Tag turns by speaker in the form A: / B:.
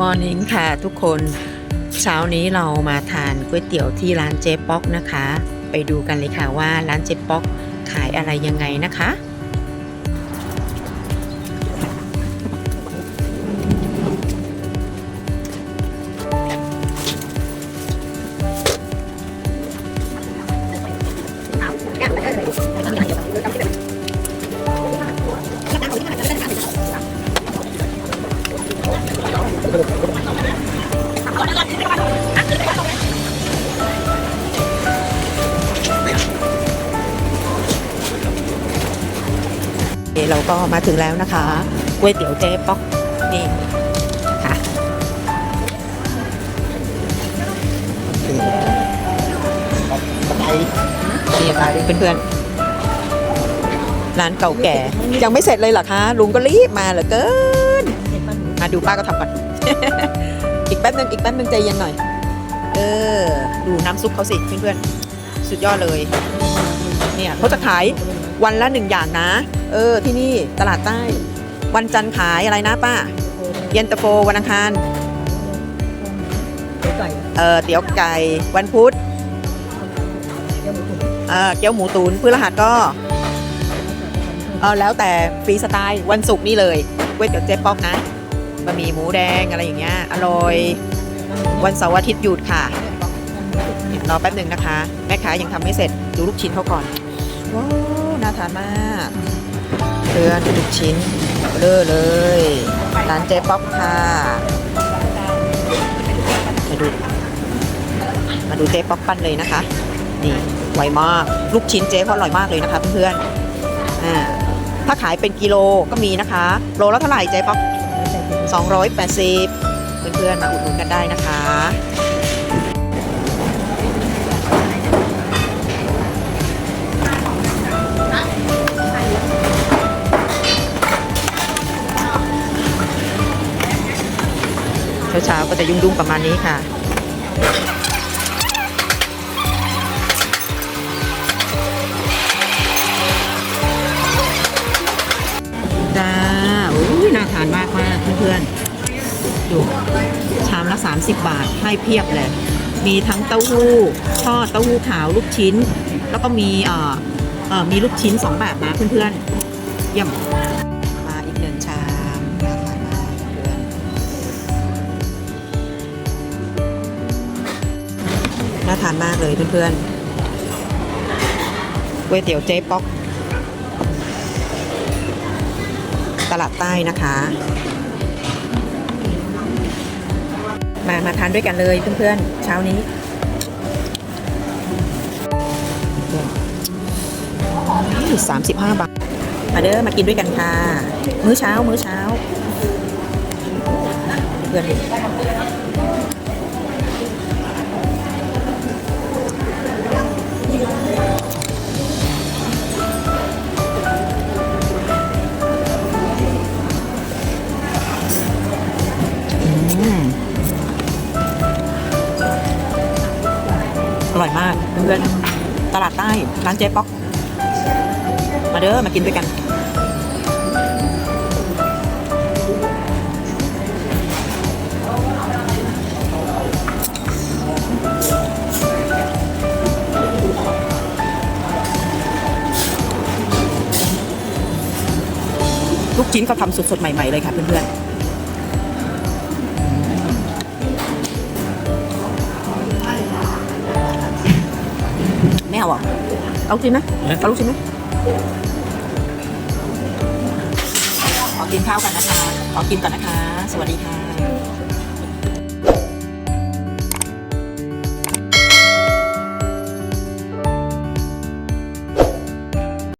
A: Morning ค่ะทุกคนเช้านี้เรามาทานก๋วยเตี๋ยวที่ร้านเจ๊ป๊อกนะคะ ไปดูกันเลยค่ะว่าร้านเจ๊ป๊อกขายอะไรยังไงนะคะ เราก็มาถึงแล้วนะคะก๋วยเตี๋ยวเจ๊ป๊อกนี่ค่ะนี่ค่ะเพื่อนๆร้านเก่าแก่ ยังไม่เสร็จเลยเหรอคะลุงก็รีบมาเหลือเกินมาดูป้าก็ทำก่อนอีกแป๊บนึงอีกแป๊บนึงใจเย็นหน่อย เออ ดูน้ำซุปเขาสิเพื่อนๆสุดยอดเลย เนี่ยเขาจะขายวันละหนึ่งอย่างนะ เออที่นี่ตลาดใต้ วันจันทร์ขายอะไรนะป้า เย็นตาโฟวันอังคาร
B: ไก่
A: เออเตี๋ยวไก่วันพุธ
B: เดี๋ยวหมูตุ๋น
A: เออเกี๊ยวหมูตุ๋นพฤหัสก็เออแล้วแต่ฟรีสไตล์วันศุกร์นี่เลยก๋วยเตี๋ยวเจ๊ป๊อกนะบะหมี่หมูแดงอะไรอย่างเงี้ยอร่อย วันเสาร์อาทิตย์หยุดค่ะเนี่ยรอแป๊บหนึ่งนะคะ แม่ค้ายังทำไม่เสร็จดูลูกชิ้นเขาก่อนว้าวน่าทานมาก เพื่อนดูลูกชิ้นเลอเลยร้านเจ๊ป๊อกค่ะมาดู มาดูเจ๊ป๊อกปั้นเลยนะคะนี่ไวมากลูกชิ้นเจ๊เขาอร่อยมากเลยนะคะเพื่อนๆอ่าถ้าขายเป็นกิโลก็มีนะคะ โลละเท่าไหร่เจ๊ป๊อก280 เพื่อนๆมาอุดหนุนกันได้นะคะ เช้าก็จะยุ่งๆประมาณนี้ค่ะจ้าอุ้ยน่าทานมากมากเพื่อนๆดูชามละ 30 บาทให้เพียบเลย มีทั้งเต้าหู้ทอดเต้าหู้ขาวลูกชิ้น แล้วก็มีเอ่อเอ่อมีลูกชิ้น 2 แบบนะเพื่อนๆเยี่ยม น่าทานมากเลยเพื่อนๆก๋วยเตี๋ยวเจ๊ป๊อก ตลาดใต้นะคะ มามาทานด้วยกันเลยเพื่อนๆ เช้านี้สามสิบห้าบาท มาเด้อมากินด้วยกันค่ะ มื้อเช้า มื้อเช้า เพื่อน ร่อยมากเพื่อนๆตลาดใต้ร้านเจ๊ป๊อก มาเด้อมากินด้วยกัน ลูกชิ้นก็ทำสดๆ ใหม่ ๆ เลยค่ะเพื่อนๆ เอาลูกชิ้นไหมเอาลูกชิ้นไหมขอกินข้าวกันนะคะ ขอกินก่อนนะคะ สวัสดีค่ะ